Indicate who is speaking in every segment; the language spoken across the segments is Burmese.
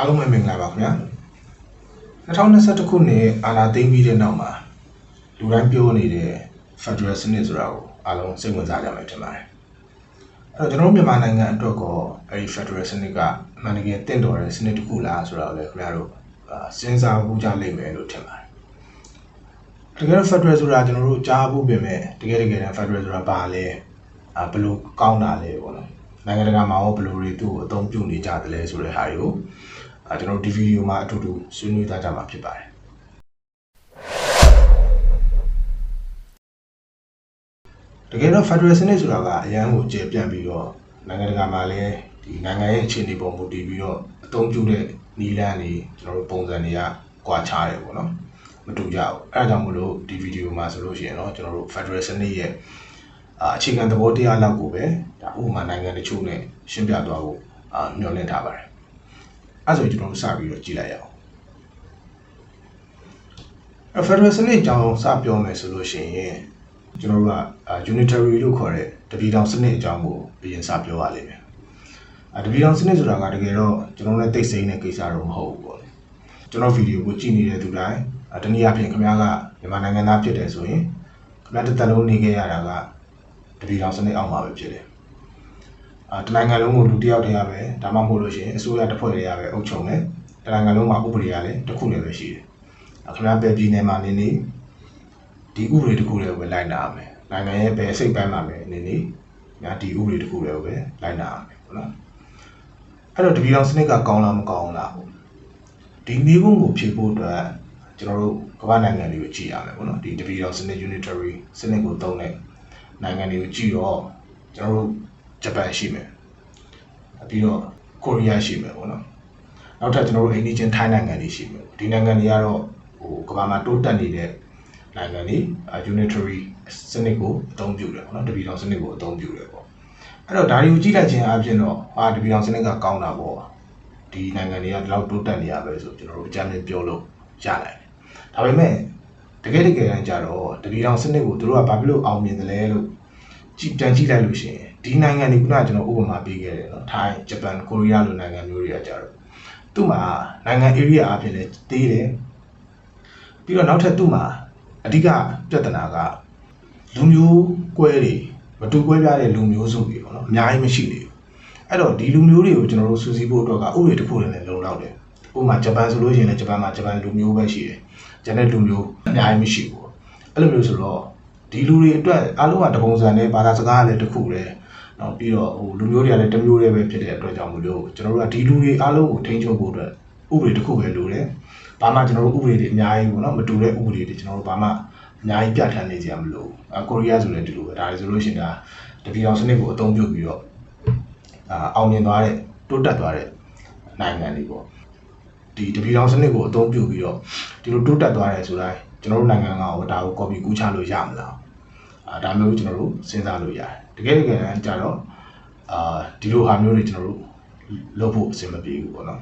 Speaker 1: အားလုံးပဲမင်္ဂလာပါခင်ဗျာ2021ခုနှစ်အာဏာသိမ်းပြီးတဲ့နောက်မှာလူတိုင်းပြောနေတဲ့ Federal စနစ်ဆိုတာကိုအားလုံးစိတ်ဝင်စားကြမယ်ထင်ပါတယ်အဲ့တော့ကျွန်တော်တို့မြန်မာနိုင်ငံအတွက်ကောအဲ့ဒီ Federal စနစ်ကအမှန်တကယ်တင့်တော်တဲ့စနစ်တစ်ခုလားဆိုတာကိုလည်းခင်ဗျားတို့အာစဉ်းစားဖို့ကြလိမ့်မယ်လို့ထင်ပါတယ်တကယ်တော့ Federal ဆိုတာကျွန်တော်တို့ကြားဖို့ပြင်မဲ့တကယ်တကယ်တမ်း Federal ဆိုတာဘာလဲအာဘယ်လိုကောင်းတာလဲပေါ့နော်နိုင်ငံတကာမှာရောဘယ်လိုတွေသူ့ကိုအသုံးပြုနေကြတယ်လဲဆိုတဲ့ဟာတွေကို အဲကျွန်တော်တို့ဒီဗီဒီယိုမှာအတူတူဆွေးနွေးသားကြမှာဖြစ်ပါတယ်တကယ်တော့ Federal စနစ်ဆိုတာကအရန်ကိုကျေပြန့်ပြီးတော့နိုင်ငံတကာမှာလည်းဒီနိုင်ငံရဲ့အခြေအနေပေါ်မူတည်ပြီးတော့အသုံးပြုတဲ့နီလန်းတွေကျွန်တော်တို့ပုံစံတွေကကွာခြားတယ်ပေါ့နော်မတူကြဘူးအဲဒါကြောင့်မလို့ဒီဗီဒီယိုမှာဆိုလို့ရှိရင်တော့ကျွန်တော်တို့ Federal စနစ်ရဲ့အာအခြေခံသဘောတရားလောက်ကိုပဲဒါဥပမာနိုင်ငံတချို့နဲ့ရှင်းပြသွားဖို့အာမျှော်လင့်ထားပါတယ် အဲ့ဆိုကျွန်တော်တို့စပြီးတော့ကြည့်လိုက်ရအောင်အဲ့ Federal စနစ်အကြောင်းစပြောမယ်ဆိုလို့ရှိရင်ကျွန်တော်တို့ကအာ unitary လို့ခေါ်တဲ့တပီတောင်စနစ်အကြောင်းကိုအရင်စပြောရလိမ့်မယ်အာတပီတောင်စနစ်ဆိုတာကတကယ်တော့ကျွန်တော်တို့လည်းသိစိမ့်တဲ့ကိစ္စတော့မဟုတ်ဘူးပေါ့လေကျွန်တော်ဗီဒီယိုကိုကြည့်နေတဲ့သူတိုင်းအာတနည်းအားဖြင့်ခင်ဗျားကမြန်မာနိုင်ငံသားဖြစ်တယ်ဆိုရင်ခင်ဗျားတစ်သက်လုံးနေခဲ့ရတာကတပီတောင်စနစ်အောက်မှာပဲဖြစ်တယ် အာတနိုင်ငံလုံးကိုလူတစ်ယောက်တည်းရပဲဒါမှမဟုတ်လို့ရှိရင်အစိုးရတစ်ဖွဲ့တည်းရပဲအုပ်ချုပ်တယ်တနိုင်ငံလုံးမှာဥပဒေရလည်းတစ်ခုလည်းပဲရှိတယ်အခဏပဲပြည်နယ်မှာနေနေဒီဥပဒေတစ်ခုလည်းပဲလိုက်နာရမယ်နိုင်ငံရဲ့ဘယ်စိတ်ပိုင်းမှာပဲနေနေညာဒီဥပဒေတစ်ခုလည်းပဲလိုက်နာရမယ်ဟုတ်လားအဲ့တော့တပီတော်စနစ်ကကောင်းလားမကောင်းလားပေါ့ဒီမိဘုံကိုဖြေဖို့အတွက်ကျွန်တော်တို့ကမ္ဘာနိုင်ငံတွေကိုကြည့်ရမယ်ပေါ့နော်ဒီတပီတော်စနစ် unitary စနစ်ကိုသုံးတဲ့နိုင်ငံတွေကိုကြည့်တော့ကျွန်တော်တို့ ဂျပန်ရှိမယ်ပြီးတော့ကိုရီးယားရှိမယ်ပေါ့နော်နောက်ထပ်ကျွန်တော်တို့အိန္ဒိချင်းထိုင်းနိုင်ငံတွေရှိမယ်ဒီနိုင်ငံတွေကတော့ဟိုကမ္ဘာမှာတိုးတက်နေတဲ့နိုင်ငံတွေ unitary စနစ်ကိုအသုံးပြုတယ်ပေါ့နော်တပီတော်စနစ်ကိုအသုံးပြုတယ်ပေါ့အဲ့တော့ဒါတွေကိုကြည့်လိုက်ခြင်းအပြင်တော့ဟာတပီတော်စနစ်ကကောင်းတာပေါ့ဒီနိုင်ငံတွေကဒီလောက်တိုးတက်နေရပဲဆိုကျွန်တော်တို့အကြမ်းဖျင်းပြောလို့ရနိုင်တယ်ဒါပေမဲ့တကယ်တကယ်တမ်းကျတော့တပီတော်စနစ်ကိုတို့ကဘာဖြစ်လို့အောင်မြင်တယ်လဲလို့ကြည့်ပြန်ကြည့်လိုက်လို့ရှိရင် ဒီနိုင်ငံတွေခုနကကျွန်တော်ဥပမာပေးခဲ့တယ်နော်ထိုင်းဂျပန်ကိုရီးယားလိုနိုင်ငံမျိုးတွေကကြတော့သူ့မှာနိုင်ငံ area အဖြစ်လဲသေးတယ်ပြီးတော့နောက်ထပ်သူ့မှာအဓိကပြဿနာကလူမျိုးကွဲတွေမတူကွဲပြားတဲ့လူမျိုးစုတွေပေါ့နော်အများကြီးမရှိသေးဘူးအဲ့တော့ဒီလူမျိုးတွေကိုကျွန်တော်တို့စူးစီးဖို့အတွက်ကဥပဒေတစ်ခုနဲ့လုံလောက်တယ်ဥပမာဂျပန်ဆိုလို့ရှိရင်လည်းဂျပန်မှာဂျပန်လူမျိုးပဲရှိတယ်ကျန်တဲ့လူမျိုးအများကြီးမရှိဘူးအဲ့လိုမျိုးဆိုတော့ဒီလူတွေအတွက်အားလုံးကတပုံစံနဲ့ဘာသာစကားလည်းတစ်ခုလည်း နော်ပြီးတော့ဟိုလူမျိုးတွေကလည်းတစ်မျိုးတည်းပဲဖြစ်တဲ့အတွက်ကြောင့်မလို့ကျွန်တော်တို့ကဒီလူတွေအားလုံးကိုထိန်းချုပ်ဖို့အတွက်ဥပဒေတစ်ခုပဲလိုတယ်။ဘာမှကျွန်တော်တို့ဥပဒေတွေအများကြီးပေါ့နော်မတူတဲ့ဥပဒေတွေကျွန်တော်တို့ဘာမှအများကြီးပြဋ္ဌာန်းနေကြမလို့အကိုရီးယားဆိုလည်းဒီလိုပဲဒါတွေဆိုလို့ရှိရင်ဒါတပီအောင်စနစ်ကိုအသုံးပြုပြီးတော့အာအောင်မြင်သွားတဲ့တိုးတက်သွားတဲ့နိုင်ငံတွေပေါ့ဒီတပီအောင်စနစ်ကိုအသုံးပြုပြီးတော့ဒီလိုတိုးတက်သွားတယ်ဆိုတိုင်းကျွန်တော်တို့နိုင်ငံကဟောဒါကို copy ကူးချလို့ရမလား အာဒါမျိုးကျွန်တော်တို့စဉ်းစားလို့ရတယ်တကယ်တကယ်တမ်းကျတော့အာဒီလိုဟာမျိုးတွေကျွန်တော်တို့လုပ်ဖို့အဆင်မပြေဘူးပေါ့နော်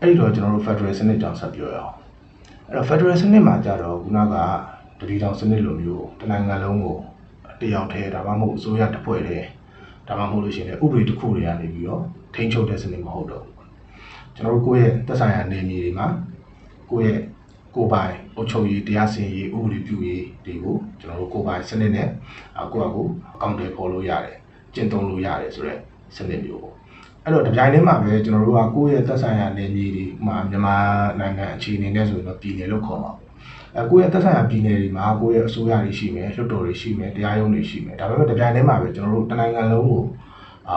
Speaker 1: အဲ့ဒီတော့ကျွန်တော်တို့ Federal စနစ်ကြောင့်ဆက်ပြောရအောင်အဲ့တော့ Federal စနစ်မှာကျတော့ခုနကတတိတောင်စနစ်လိုမျိုးတနိုင်ငံလုံးကိုတယောက်တည်းဒါမှမဟုတ်အစိုးရတစ်ဖွဲ့တည်းဒါမှမဟုတ်လို့ရှိရင်ဥပဒေတစ်ခုတွေကနေပြီးတော့ထိန်းချုပ်တဲ့စနစ်မဟုတ်တော့ဘူးကျွန်တော်တို့ကိုယ့်ရဲ့သက်ဆိုင်ရာနေမြေတွေမှာကိုယ့်ရဲ့ကိုယ်ပိုင် အုပ်ချုပ်ရေးတရားစီရင်ရေးဥပဒေပြုရေးတွေကိုကျွန်တော်တို့ကိုယ်ပိုင်စနစ်နဲ့အကိုယ့်အကူအကောင့်တွေပေါ်လို့ရတယ်ကျင့်သုံးလို့ရတယ်ဆိုတော့စနစ်မျိုးပေါ့အဲ့တော့ဒီဇိုင်းထဲမှာပဲကျွန်တော်တို့ကကိုယ့်ရဲ့သက်ဆိုင်ရာနယ်မြေတွေမှာမြန်မာနိုင်ငံအခြေအနေနဲ့ဆိုရင်တော့ပြည်နယ်လို့ခေါ်မှာပေါ့အဲကိုယ့်ရဲ့သက်ဆိုင်ရာပြည်နယ်တွေမှာကိုယ့်ရဲ့အစိုးရတွေရှိမယ်လွှတ်တော်တွေရှိမယ်တရားရုံးတွေရှိမယ်ဒါပေမဲ့ဒီဇိုင်းထဲမှာပဲကျွန်တော်တို့တနိုင်ငံလုံးကို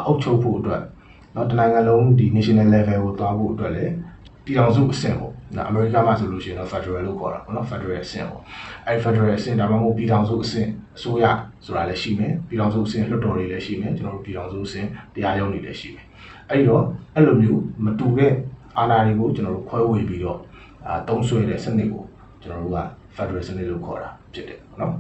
Speaker 1: အုပ်ချုပ်ဖို့အတွက်เนาะတနိုင်ငံလုံးဒီ national level ကိုသွားဖို့အတွက်လည်းပြည်ထောင်စုအဆင့်ပေါ့ နော်အမေရိကမှာဆိုလို့ရှိရင်တော့ federal လို့ခေါ်တာပေါ့နော် federal အဆင့်ပေါ့အဲဒီ federal အဆင့်ဒါမှမဟုတ်ပြည်ထောင်စုအဆင့်အစိုးရဆိုတာလည်းရှိမယ်ပြည်ထောင်စုအဆင့်လွှတ်တော်တွေလည်းရှိမယ်ကျွန်တော်တို့ပြည်ထောင်စုအဆင့်တရားရုံးတွေလည်းရှိမယ်အဲဒီတော့အဲ့လိုမျိုးမတူတဲ့အာဏာတွေကိုကျွန်တော်တို့ခွဲဝေပြီးတော့အာတုံးဆွဲတဲ့စနစ်ကိုကျွန်တော်တို့က federal စနစ်လို့ခေါ်တာဖြစ်တယ်ပေါ့နော်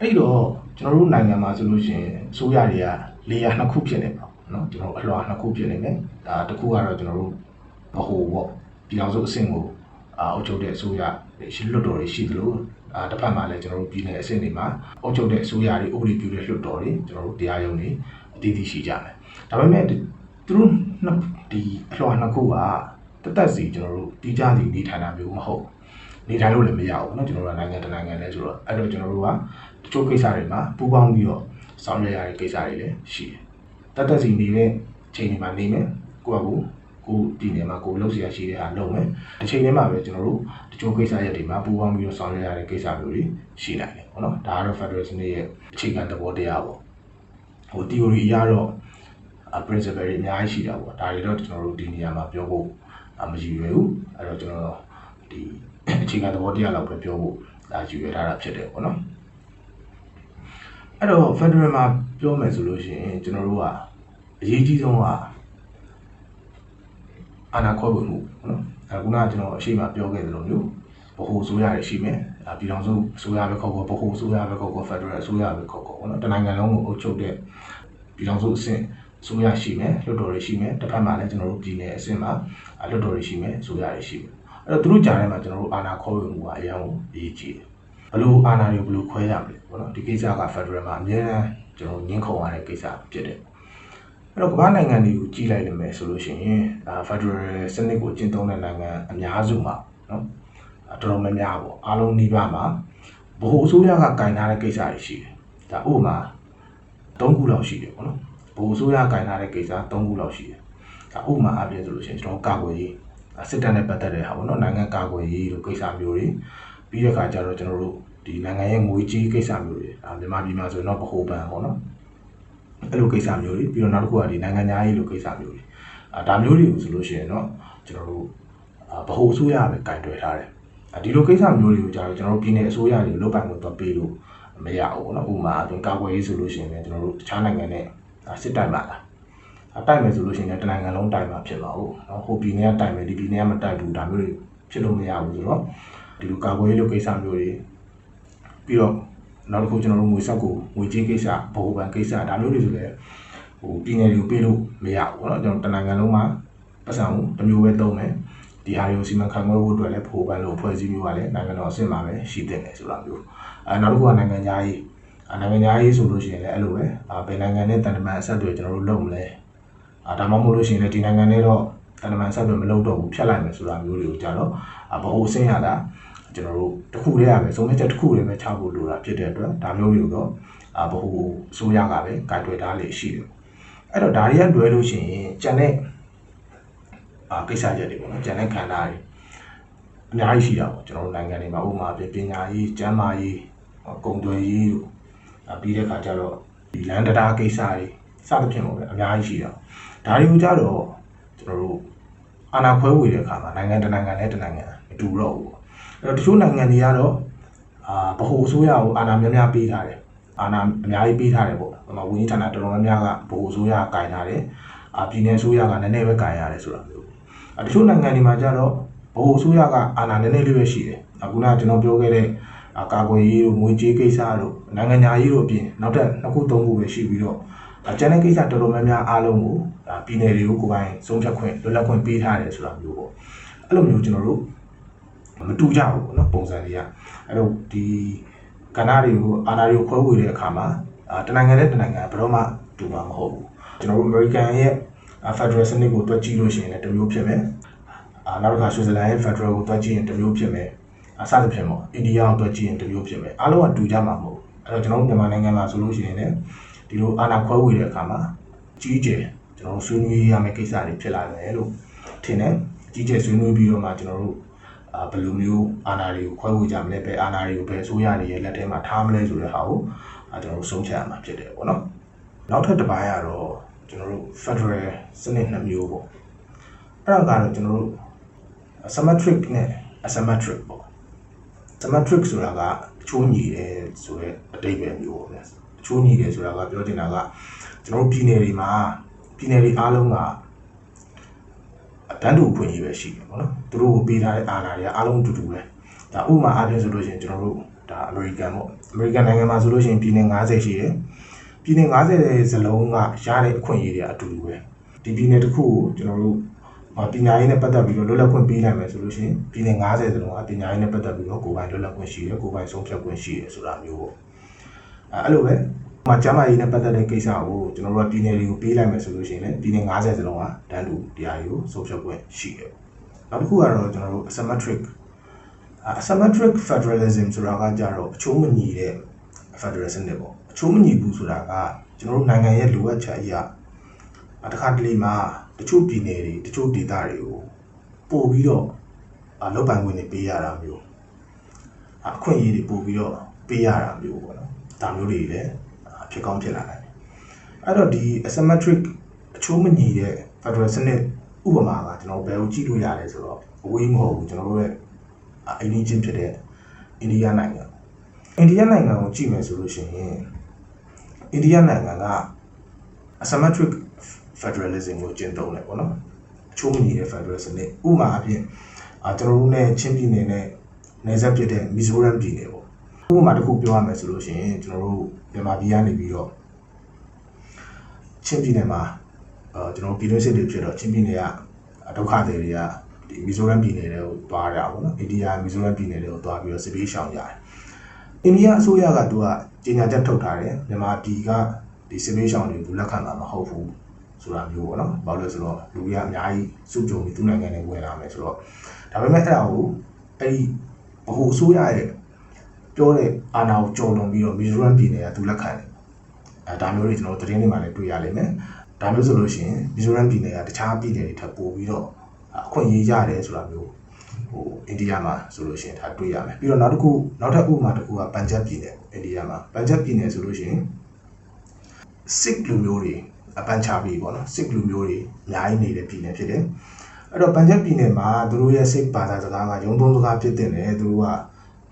Speaker 1: အဲ့တော့ကျွန်တော်တို့နိုင်ငံမှာဆိုလို့ရှိရင်အစိုးရတွေကလေယာနှစ်ခုဖြစ်နေပါဘူးเนาะကျွန်တော်တို့အလွှာနှစ်ခုဖြစ်နေမယ်ဒါတစ်ခုကတော့ကျွန်တော်တို့ဗဟိုပေါ့ ပြည်အောင်စုအဆင့်ကိုအာအုပ်ချုပ်တဲ့အစိုးရရှိလွတ်တော်တွေရှိသလိုအာတစ်ဖက်မှာလည်းကျွန်တော်တို့ပြည်နယ်အဆင့်တွေမှာအုပ်ချုပ်တဲ့အစိုးရတွေဥပဒေပြုတဲ့လွတ်တော်တွေကျွန်တော်တို့တရားရုံးတွေအသီးသီးရှိကြတယ်ဒါပေမဲ့ သူတို့နှစ်ဒီအလွှာနှစ်ခုကတသက်စီကျွန်တော်တို့တီးခြားစီနေထိုင်တာမျိုးမဟုတ်နေထိုင်လို့လည်းမရဘူးเนาะကျွန်တော်တို့ကနိုင်ငံတစ်နိုင်ငံလဲဆိုတော့အဲ့တော့ကျွန်တော်တို့ကတချို့ကိစ္စတွေမှာပူးပေါင်းပြီးတော့ဆောင်ရွက်ရတဲ့ကိစ္စတွေလည်းရှိတယ်တသက်စီနေတဲ့ချိန်တွေမှာနေမယ်ကိုယ့်အကူ ကိုပြည်နယ်မှာကိုလှုပ်ရှားရှိတဲ့ဟာလုပ်မယ်တစ်ချိန်တည်းမှာပဲကျွန်တော်တို့တချို့ကိစ္စရက်တွေမှာပူးပေါင်းပြီးတော့ဆောင်ရွက်ရတဲ့ကိစ္စမျိုးတွေရှိနိုင်တယ်ပေါ့နော်ဒါကတော့ Federation ရဲ့အခြေခံသဘောတရားပေါ့ဟို theory အရတော့အ principle တွေအများကြီးရှိတာပေါ့ဒါတွေတော့ကျွန်တော်တို့ဒီနေရာမှာပြောဖို့အမရည်ရွယ်ဘူးအဲ့တော့ကျွန်တော်ဒီအခြေခံသဘောတရားလောက်ပဲပြောဖို့ဒါရည်ရွယ်ထားတာဖြစ်တယ်ပေါ့နော်အဲ့တော့ federal မှာပြောမယ်ဆိုလို့ရှိရင်ကျွန်တော်တို့ကအရေးကြီးဆုံးက အာဏာခွဲဝေမှုပေါ့နော်အဲခုနကကျွန်တော်အရှိမပြောခဲ့သလိုမျိုးဗဟိုအစိုးရတွေရှိမယ်အဲပြည်ထောင်စုအစိုးရပဲခေါ်ခေါ်ဗဟိုအစိုးရပဲခေါ်ခေါ် federal အစိုးရပဲခေါ်ခေါ်ပေါ့နော်တနိုင်ငံလုံးကိုအုပ်ချုပ်တဲ့ပြည်ထောင်စုအဆင့်အစိုးရရှိမယ်လွှတ်တော်တွေရှိမယ်တစ်ဖက်မှာလည်းကျွန်တော်တို့ပြည်နယ်အဆင့်မှာလွှတ်တော်တွေရှိမယ်အစိုးရတွေရှိမယ်အဲ့တော့သူတို့ကြားထဲမှာကျွန်တော်တို့အာဏာခွဲဝေမှုကအရင်ကအရေးကြီးတယ်ဘယ်လိုအာဏာတွေဘယ်လိုခွဲရမလဲပေါ့နော်ဒီကိစ္စက federal မှာအများအားကျွန်တော်ညှင်းခုန်ရတဲ့ကိစ္စဖြစ်တယ် အဲ့တော့ကမ္ဘာနိုင်ငံတွေကိုကြီးလိုက်လိမ့်မယ်ဆိုလို့ရှိရင်ဒါ federal စနစ်ကိုကျင့်သုံးတဲ့နိုင်ငံအများစုမှာနော်တော်တော်များများပေါ့အားလုံးနှိပါမှာဗဟိုအစိုးရကကင်ထားတဲ့ကိစ္စတွေရှိတယ်ဒါဥပမာ၃ခုလောက်ရှိတယ်ပေါ့နော်ဗဟိုအစိုးရကင်ထားတဲ့ကိစ္စ၃ခုလောက်ရှိတယ်ဒါဥပမာအပြင်ဆိုလို့ရှိရင်ကျွန်တော်ကာကွယ်ရေးစစ်တပ်နဲ့ပတ်သက်တဲ့ဟာပေါ့နော်နိုင်ငံကာကွယ်ရေးလိုကိစ္စမျိုးတွေပြီးတဲ့အခါကျတော့ကျွန်တော်တို့ဒီနိုင်ငံရဲ့ငွေကြေးကိစ္စမျိုးတွေဒါမြန်မာပြည်မှာဆိုရင်တော့ဗဟိုဘဏ်ပေါ့နော် အဲ့လိုကိစ္စမျိုးတွေပြီးတော့နောက်တစ်ခုကဒီနိုင်ငံသားရေးလိုကိစ္စမျိုးတွေအာဒါမျိုးတွေကိုဆိုလို့ရှိရင်တော့ကျွန်တော်တို့အာဗဟိုအစိုးရပဲကင်တွယ်ထားတယ်အာဒီလိုကိစ္စမျိုးတွေကိုကြာတော့ကျွန်တော်တို့ပြည်내အစိုးရတွေလုတ်ပိုင်လို့တော့ပေးလို့မရဘူးပေါ့နော်ဥပမာအပြင်ကာကွယ်ရေးဆိုလို့ရှိရင်လည်းကျွန်တော်တို့တခြားနိုင်ငံနဲ့စစ်တိုင်ပါလားအတိုက်မယ်ဆိုလို့ရှိရင်လည်းတနိုင်ငံလုံးတိုင်မှာဖြစ်မှာဟုတ်နော်ဟိုပြည်내ကတိုင်မယ်ဒီပြည်내ကမတိုင်ဘူးဒါမျိုးတွေဖြစ်လို့မရဘူးဆိုတော့ဒီလိုကာကွယ်ရေးလိုကိစ္စမျိုးတွေပြီးတော့ နောက်တစ်ခုကျွန်တော်တို့ငွေဆက်ကိုငွေကြေးကိစ္စဗဟိုဘဏ်ကိစ္စဒါမျိုးတွေဆိုလည်းဟိုပြည်နယ်တွေကိုပေးလို့မရဘူးเนาะကျွန်တော်တနိုင်ငံလုံးမှာပတ်စံကိုတစ်မျိုးပဲသုံးမယ်ဒီဟာတွေကိုစီမံခန့်ခွဲဖို့အတွက်လည်းဗဟိုဘဏ်လိုအဖွဲ့အစည်းမျိုးကလည်းနိုင်ငံတော်အဆင့်မှာပဲရှိတဲ့တယ်ဆိုတာမျိုးအဲနောက်တစ်ခုကနိုင်ငံသားရေးနိုင်ငံသားရေးဆိုလို့ရှိရင်လည်းအဲ့လိုပဲဘယ်နိုင်ငံနဲ့တန်တမန်အဆက်တွေကျွန်တော်တို့လုပ်မလဲအာဒါမှမဟုတ်လို့ရှိရင်လည်းဒီနိုင်ငံနဲ့တော့တန်တမန်ဆက်တွေမလုပ်တော့ဘူးဖြတ်လိုက်မယ်ဆိုတာမျိုးတွေကိုကြတော့ဗဟိုအဆင့်ရတာ ကျွန်တော်တို့တစ်ခုတည်းရပဲစုံမဲ့ချက်တစ်ခုတည်းပဲချဖို့လိုတာဖြစ်တဲ့အတွက်ဒါမျိုးတွေကိုတော့အဘဟုအစိုးရကပဲကြိုက်တွေ့ထားလေရှိတယ်အဲ့တော့ဒါတွေကလွဲလို့ရှိရင်ကျန်တဲ့အာကိစ္စချက်တွေပေါ့နော်ကျန်တဲ့ခန္ဓာတွေအများကြီးရှိတာပေါ့ကျွန်တော်တို့နိုင်ငံတွေမှာဥပမာပြပညာရေးကျန်းမာရေးကုန်သွယ်ရေးတို့ပြီးတဲ့ခါကျတော့ဒီလန်ဒတာကိစ္စတွေစသဖြင့်ပေါ့ဗျအများကြီးရှိတာဒါတွေကိုကြတော့ကျွန်တော်တို့အာဏာခွဲဝေတဲ့အခါမှာနိုင်ငံတစ်နိုင်ငံနဲ့တစ်နိုင်ငံမတူတော့ဘူး အဲ့တော့တချို့နိုင်ငံတွေကတော့အာဗဟိုအစိုးရကိုအာဏာများများပေးထားတယ်အာဏာအများကြီးပေးထားတယ်ပေါ့ဟိုမှာဝန်ကြီးဌာနတော်တော်များများကဗဟိုအစိုးရကကင်ထားတယ်အာပြည်내အစိုးရကနည်းနည်းပဲကင်ရတယ်ဆိုတာမျိုးအတချို့နိုင်ငံတွေမှာကျတော့ဗဟိုအစိုးရကအာဏာနည်းနည်းလေးပဲရှိတယ်အခုနကကျွန်တော်ပြောခဲ့တဲ့ကာကွယ်ရေးတို့ငွေကြေးကိစ္စတို့နိုင်ငံညာရေးတို့အပြင်နောက်ထပ်နှစ်ခုသုံးခုပဲရှိပြီးတော့ကျန်တဲ့ကိစ္စတော်တော်များများအားလုံးကိုပြည်내တွေကိုကိုယ်ပိုင်ဆုံးဖြတ်ခွင့်လွတ်လပ်ခွင့်ပေးထားတယ်ဆိုတာမျိုးပေါ့အဲ့လိုမျိုးကျွန်တော်တို့ မတူကြဘူးပေါ့နော်ပုံစံတွေကအဲ့တော့ဒီကဏ္ဍတွေကိုအာဏာတွေကိုခွဲဝေတဲ့အခါမှာတနိုင်ငံနဲ့တနိုင်ငံဘယ်တော့မှတူမှာမဟုတ်ဘူးကျွန်တော်တို့ American ရဲ့ Federal စနစ်ကိုတွက်ကြည့်လို့ရှိရင်လည်းတစ်မျိုးဖြစ်မယ်အာနောက်တစ်ခါဆွစ်ဇာလန်ရဲ့ Federal ကိုတွက်ကြည့်ရင်တစ်မျိုးဖြစ်မယ်အစသဖြင့်ပေါ့အိန္ဒိယကိုတွက်ကြည့်ရင်တစ်မျိုးဖြစ်မယ်အားလုံးကတူကြမှာမဟုတ်အဲ့တော့ကျွန်တော်တို့မြန်မာနိုင်ငံမှာဆိုလို့ရှိရင်လည်းဒီလိုအာဏာခွဲဝေတဲ့အခါမှာကြီးကျယ်ကျွန်တော်တို့ဆွေးနွေးရမယ့်ကိစ္စတွေဖြစ်လာတယ်လို့ထင်တယ်ကြီးကျယ်ဆွေးနွေးပြီးတော့မှကျွန်တော်တို့အာ ဘယ်လိုမျိုးအာဏာတွေကိုခွဲဝေကြမလဲဘယ်အာဏာတွေကိုဘယ်အစိုးရတွေရဲ့လက်ထဲမှာထားမလဲဆိုတဲ့ဟာကိုအာကျွန်တော်တို့ဆုံးဖြတ်ရမှာဖြစ်တယ်ပေါ့နော်နောက်ထပ်တစ်ပိုင်းကတော့ကျွန်တော်တို့ Federal စနစ်နှစ်မျိုးပေါ့အဲ့ဒါကတော့ကျွန်တော်တို့ symmetric နဲ့ asymmetric ပေါ့ symmetric ဆိုတာကချိုးညီတယ်ဆိုတဲ့အတိတ်ပဲမျိုးပေါ့ဗျာချိုးညီတယ်ဆိုတာကပြောချင်တာကကျွန်တော်တို့ပြည်နယ်တွေမှာပြည်နယ်တွေအားလုံးက တန်းတူအခွင့်အရေးပဲရှိတယ်ပေါ့နော်သူတို့ကိုပေးထားတဲ့အာဏာတွေကအားလုံးတူတူပဲဒါဥပမာအားဖြင့်ဆိုလို့ရှိရင်ကျွန်တော်တို့ဒါအမေရိကန်ပေါ့အမေရိကန်နိုင်ငံမှာဆိုလို့ရှိရင်ပြည်နယ်90ရှိတယ်ပြည်နယ်90စလုံးကရတဲ့အခွင့်အရေးတွေအတူတူပဲဒီပြည်နယ်တစ်ခုကိုကျွန်တော်တို့ပညာရေးနဲ့ပတ်သက်ပြီးတော့လွတ်လပ်ခွင့်ပေးနိုင်မယ်ဆိုလို့ရှိရင်ပြည်နယ်90စလုံးကပညာရေးနဲ့ပတ်သက်ပြီးတော့ကိုယ်ပိုင်လွတ်လပ်ခွင့်ရှိတယ်ကိုယ်ပိုင်ဆုံးဖြတ်ခွင့်ရှိတယ်ဆိုတာမျိုးပေါ့အဲအဲ့လိုပဲ မှာကျမ်းမာရေးနဲ့ပတ်သက်တဲ့ကိစ္စကိုကျွန်တော်တို့ကပြည်နယ်တွေကိုပေးလိုက်မယ်ဆိုလို့ရှိရင်လည်းပြည်နယ်90စလုံးကတန်းတူတရားတွေကိုဆုံးဖြတ်ခွင့်ရှိတယ်။နောက်တစ်ခုကတော့ကျွန်တော်တို့ asymmetric asymmetric federalism ဆိုတာကကြတော့အချိုးမညီတဲ့ federal စနစ်ပေါ့။အချိုးမညီဘူးဆိုတာကကျွန်တော်တို့နိုင်ငံရဲ့လိုအပ်ချက်အရာတခါတလေမှာတချို့ပြည်နယ်တွေတချို့ဒေသတွေကိုပို့ပြီးတော့လောက်ပိုင်ခွင့်တွေပေးရတာမျိုးအခွင့်အရေးတွေပို့ပြီးတော့ပေးရတာမျိုးပေါ့နော်။ဒါမျိုးတွေလည်း ဖြစ်ကောင်းဖြစ်လာနိုင်တယ်အဲ့တော့ဒီ asymmetric အချိုးမညီတဲ့ federal စနစ်ဥပမာကကျွန်တော်ဘယ်ကိုကြည့်လို့ရလဲဆိုတော့အဝေးမဟုတ်ဘူးကျွန်တော်တို့ရဲ့အိန္ဒိချင်းဖြစ်တဲ့အိန္ဒိယနိုင်ငံအိန္ဒိယနိုင်ငံကိုကြည့်မယ်ဆိုလို့ရှိရင်အိန္ဒိယနိုင်ငံက asymmetric federalism ကိုကျင့်သုံးတယ်ပေါ့နော်အချိုးမညီတဲ့ federal စနစ်ဥပမာအဖြစ်အာကျွန်တော်တို့နဲ့ချင်းပြည်နယ်နဲ့နယ်စပ်ဖြစ်တဲ့မီဇိုရမ်ပြည်နယ်ပေါ့ဥပမာတစ်ခုပြောရမယ်ဆိုလို့ရှိရင်ကျွန်တော်တို့ မြန်မာပြည်ကနေပြီးတော့ချင်းပြည်နယ်မှာအဲကျွန်တော်ပြည်တွင်းစစ်တွေဖြစ်တော့ချင်းပြည်နယ်ကဒုက္ခတွေတွေကဒီမီဇိုရမ်ပြည်နယ်တွေကိုသွားကြတာပေါ့နော်အိန္ဒိယမီဇိုရမ်ပြည်နယ်တွေကိုသွားပြီးတော့စစ်ပေးရှောင်ကြတယ်အိန္ဒိယအစိုးရကသူကကြေညာချက်ထုတ်ထားတယ်မြန်မာပြည်ကဒီစစ်ပေးရှောင်တွေကိုလက်ခံတာမဟုတ်ဘူးဆိုတာမျိုးပေါ့နော်ဘာလို့လဲဆိုတော့လူကြီးကအများကြီးစုကြုံပြီးသူ့နိုင်ငံနဲ့ဝင်လာမယ်ဆိုတော့ဒါပေမဲ့အဲ့ဒါကိုအဲ့ဒီဘ ਹੁ အစိုးရရဲ့ ပြောတဲ့အာဏာကိုကြော်လွန်ပြီးတော့မီဇိုရမ်ပြည်နယ်ကသူလက်ခံတယ်အဲဒါမျိုးတွေကျွန်တော်သတင်းတွေမှာလည်းတွေ့ရလိမ့်မယ်ဒါမျိုးဆိုလို့ရှိရင်မီဇိုရမ်ပြည်နယ်ကတခြားပြည်နယ်တွေထပ်ပို့ပြီးတော့အခွင့်အရေးရတယ်ဆိုတာမျိုးဟိုအိန္ဒိယမှာဆိုလို့ရှိရင်ဒါတွေ့ရမယ်ပြီးတော့နောက်တစ်ခုနောက်ထပ်ဥပမာတစ်ခုကပန်ဂျပ်ပြည်နယ်အိန္ဒိယမှာပန်ဂျပ်ပြည်နယ်ဆိုလို့ရှိရင်စစ်လူမျိုးတွေအပန်ချပြီးပေါ့နော်စစ်လူမျိုးတွေအများကြီးနေတဲ့ပြည်နယ်ဖြစ်တယ်အဲ့တော့ပန်ဂျပ်ပြည်နယ်မှာသူတို့ရဲ့စိတ်ဘာသာစကားကရုံသုံးစကားဖြစ်တဲ့တယ်သူတို့က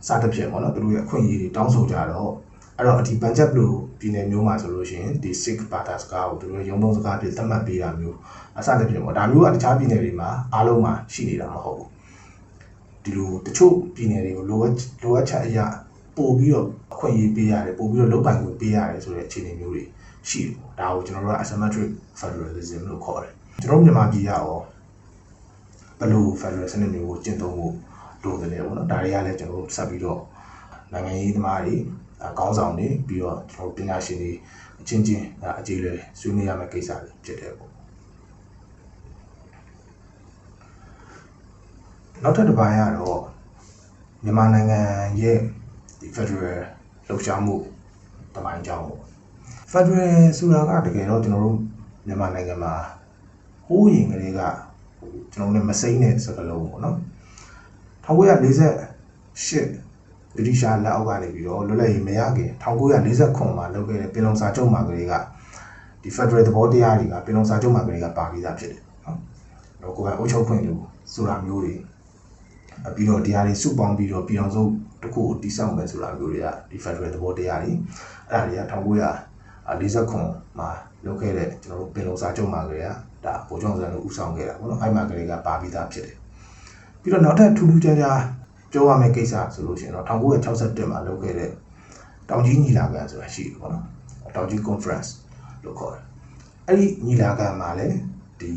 Speaker 1: စသဖြင့်ပေါ့နော်သူတို့ရဲ့အခွင့်အရေးတွေတောင်းဆိုကြတော့အဲ့တော့ဒီပန်ဂျပ်လိုပြည်နယ်မျိုးမှာဆိုလို့ရှိရင်ဒီ Sikh ဘာသာစကားကိုသူတို့ရုံသုံးစကားဖြစ်သတ်မှတ်ပေးတာမျိုးအစသဖြင့်ပေါ့ဒါမျိုးကတခြားပြည်နယ်တွေမှာအားလုံးမှာရှိနေတာမဟုတ်ဘူးဒီလိုတချို့ပြည်နယ်တွေကိုလိုအပ်လိုအပ်ချက်အရာပို့ပြီးတော့အခွင့်အရေးပေးရတယ်ပို့ပြီးတော့လုပ်ပိုင်ခွင့်ပေးရတယ်ဆိုတဲ့အခြေအနေမျိုးတွေရှိတယ်ဒါကိုကျွန်တော်တို့က asymmetric federalism လို့ခေါ်တယ်ကျွန်တော်မြန်မာပြည်ကရောဘယ်လို federal စနစ်မျိုးကိုကျင့်သုံးဖို့ လိုတယ်လေပေါ့နော်ဒါတွေကလည်းကျွန်တော်တို့ဆက်ပြီးတော့နိုင်ငံရေးသမားတွေခေါင်းဆောင်တွေပြီးတော့ကျွန်တော်ပညာရှင်တွေအချင်းချင်းအကြေလွယ်ဆွေးနွေးရမယ့်ကိစ္စတွေဖြစ်တယ်ပေါ့နောက်ထပ်တစ်ပိုင်းကတော့မြန်မာနိုင်ငံရဲ့ဒီ Federal လှုပ်ရှားမှုတမိုင်းကြောင်းပေါ့ Federal ဆိုတာကတကယ်တော့ကျွန်တော်တို့မြန်မာနိုင်ငံမှာဟိုးရင်ကလေးကကျွန်တော်တို့မစိမ့်တဲ့စကားလုံးပေါ့နော် 1948ဗြိတိရှားလက်အောက်ကနေပြီးတော့လွတ်လပ်ရေးမရခင်1949မှာလုပ်ခဲ့တဲ့ပင်လုံစာချုပ်မှာကလေးကဒီ Federal သဘောတရားတွေကပင်လုံစာချုပ်မှာကလေးကပါပြီးသားဖြစ်တယ်နော်။တော့ကိုယ်ကအုပ်ချုပ်ခွင့်လို့ဆိုတာမျိုးတွေပြီးတော့တရားတွေစုပေါင်းပြီးတော့ပြည်အောင်စုတစ်ခုကိုတိစောက်မယ်ဆိုတာမျိုးတွေကဒီ Federal သဘောတရားတွေအဲ့ဒါတွေက1949မှာလုပ်ခဲ့တဲ့ကျွန်တော်တို့ပင်လုံစာချုပ်မှာကလေးကဒါဗိုလ်ချုပ်စံတို့ဦးဆောင်ခဲ့တာပေါ့နော်အဲ့မှာကလေးကပါပြီးသားဖြစ်တယ် ပြီးတော့နောက်ထပ်ထူးထူးခြားခြားပြောရမယ့်ကိစ္စဆိုလို့ရှိရင်တော့1961မှာလုပ်ခဲ့တဲ့တောင်ကြီးညီလာခံဆိုတာရှိတယ်ပေါ့နော်တောင်ကြီး conference လို့ခေါ်တယ်အဲ့ဒီညီလာခံမှာလည်းဒီ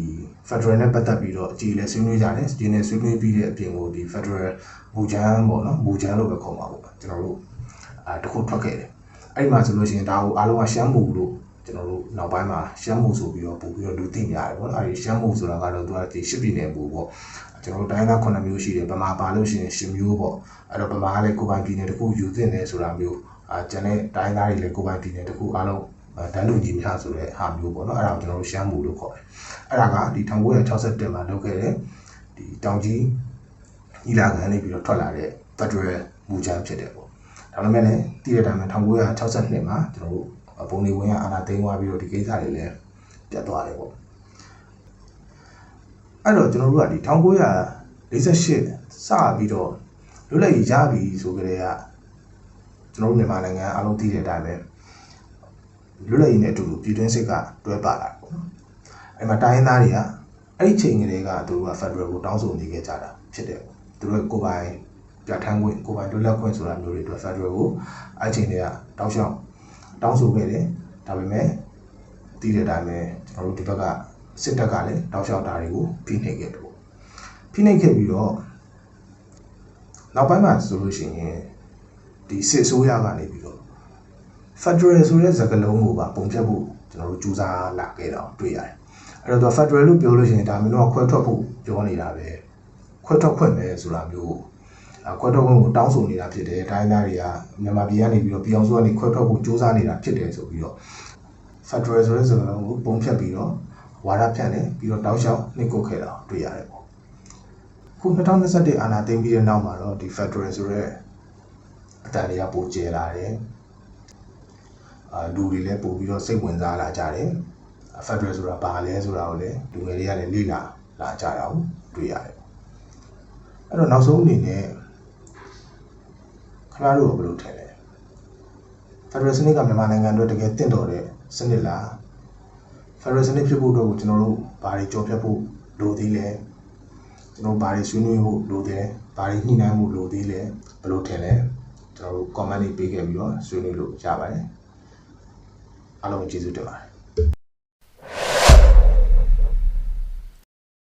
Speaker 1: Federal နဲ့ပတ်သက်ပြီးတော့အကြီးလဲဆွေးနွေးကြတယ်ဒီနေ့ဆွေးနွေးပြီးတဲ့အပြင်ကိုဒီ Federal မူချမ်းပေါ့နော်မူချမ်းလို့ပဲခေါ်မှာပေါ့ကျွန်တော်တို့အာတခုထွက်ခဲ့တယ်အဲ့ဒီမှာဆိုလို့ရှိရင်ဒါကိုအားလုံးကရှမ်းမူလို့ကျွန်တော်တို့နောက်ပိုင်းမှာရှမ်းမူဆိုပြီးတော့ပို့ပြီးတော့လူသိများတယ်ပေါ့နော်အဲ့ဒီရှမ်းမူဆိုတာကတော့သူကဒီရှစ်ပြည်နယ်မူပေါ့ ကျွန်တော်တို့တိုင်းသား9မျိုးရှိတယ်ဗမာပါလို့ရှိရင်10မျိုးပေါ့အဲ့တော့ဗမာကလည်းကိုပိုင်ပြည်နယ်တစ်ခုယူသင့်တယ်ဆိုတာမျိုးအာကျန်တဲ့တိုင်းသားတွေလည်းကိုပိုင်ပြည်နယ်တစ်ခုအားလုံးတန်းတူညီမျှဆိုတဲ့ဟာမျိုးပေါ့နော်အဲ့ဒါကိုကျွန်တော်တို့ရှမ်းမူလို့ခေါ်တယ်အဲ့ဒါကဒီ1961မှာလုပ်ခဲ့တဲ့ဒီတောင်ကြီးညီလာခံနေပြီးတော့ထွက်လာတဲ့ Federal မူချမ်းဖြစ်တယ်ပေါ့ဒါပေမဲ့လည်းတည်တဲ့အတိုင်းမှာ1962မှာကျွန်တော်တို့ဘုံနေဝင်ကအာဏာသိမ်းသွားပြီးတော့ဒီကိစ္စတွေလည်းပြတ်သွားတယ်ပေါ့ အဲ့တော့ကျွန်တော်တို့ကဒီ1948စပြီးတော့လွတ်လပ်ရေးရပြီဆိုကြတဲ့ကကျွန်တော်တို့မြန်မာနိုင်ငံအလုံးသိတဲ့အတိုင်းပဲလွတ်လပ်ရေးနဲ့အတူတူပြည်တွင်းစစ်ကတွဲပါလာပေါ့နော်အဲ့မှာတိုင်းရင်းသားတွေကအဲ့ဒီချိန်ကလေးကသူတို့က Federal ကိုတောင်းဆိုနေခဲ့ကြတာဖြစ်တယ်ပေါ့သူတို့ကိုယ်ပိုင်ပြဋ္ဌာန်းခွင့်ကိုယ်ပိုင်လွတ်လပ်ခွင့်ဆိုတာမျိုးတွေအတွက် Federal ကိုအဲ့ချိန်တွေကတောင်းလျှောက်တောင်းဆိုခဲ့တယ်ဒါပေမဲ့သိတဲ့အတိုင်းပဲကျွန်တော်တို့ဒီဘက်က စစ်တပ်ကလည်းတောက်လျှောက်တာတွေကိုဖိနှိပ်ခဲ့တယ်ပေါ့ဖိနှိပ်ခဲ့ပြီးတော့နောက်ပိုင်းမှာဆိုလို့ရှိရင်ဒီစစ်အစိုးရကနေပြီးတော့ Federal ဆိုတဲ့စကားလုံးကိုပါပုံဖြတ်ဖို့ကျွန်တော်တို့ကြိုးစားလာခဲ့တာကိုတွေ့ရတယ်အဲ့တော့သူက Federal လို့ပြောလို့ရှိရင်ဒါမျိုးတော့ခွဲထွက်ဖို့ပြောနေတာပဲခွဲထွက်ခွင့်ပဲဆိုတာမျိုးအခွဲထွက်ခွင့်ကိုတောင်းဆိုနေတာဖြစ်တယ်တိုင်းသားတွေကမြန်မာပြည်ကနေပြီးတော့ပြည်အောင်စုကနေခွဲထွက်ဖို့ကြိုးစားနေတာဖြစ်တယ်ဆိုပြီးတော့ Federal ဆိုတဲ့စကားလုံးကိုပုံဖြတ်ပြီးတော့ ဝါဒဖြန့်တယ်ပြီးတော့တောက်လျှောက်နှိပ်ကွပ်ခဲ့တာကိုတွေ့ရတယ်ပေါ့ခု2021အာဏာသိမ်းပြီးတဲ့နောက်မှာတော့ဒီ Federal ဆိုတဲ့အတန်တွေကပိုကျဲလာတယ်အာလူတွေလည်းပို့ပြီးတော့စိတ်ဝင်စားလာကြတယ်။ Federal ဆိုတာဘာလဲဆိုတာကိုလည်းလူငယ်တွေကလည်းလေ့လာလာကြတာကိုတွေ့ရတယ်။အဲ့တော့နောက်ဆုံးအနေနဲ့ခင်ဗျားတို့ကဘယ်လိုထင်လဲ။ Federal စနစ်ကမြန်မာနိုင်ငံအတွက်တကယ်တင့်တော်တဲ့စနစ်လား။ Federal စနစ်ဖြစ်ဖို့အတွက်ကိုကျွန်တော်တို့ဘာတွေကြော်ဖြတ်ဖို့လိုသေးလဲ။ကျွန်တော်ဘာတွေဆွေးနွေးဖို့လိုသေးလဲ။ဘာတွေညှိနှိုင်းဖို့လိုသေးလဲ။ဘယ်လိုထင်လဲ။ကျွန်တော်တို့ comment တွေပေးခဲ့ပြီးတော့ဆွေးနွေးလို့ရပါတယ်။အားလုံးကျေးဇူးတင်ပါတယ်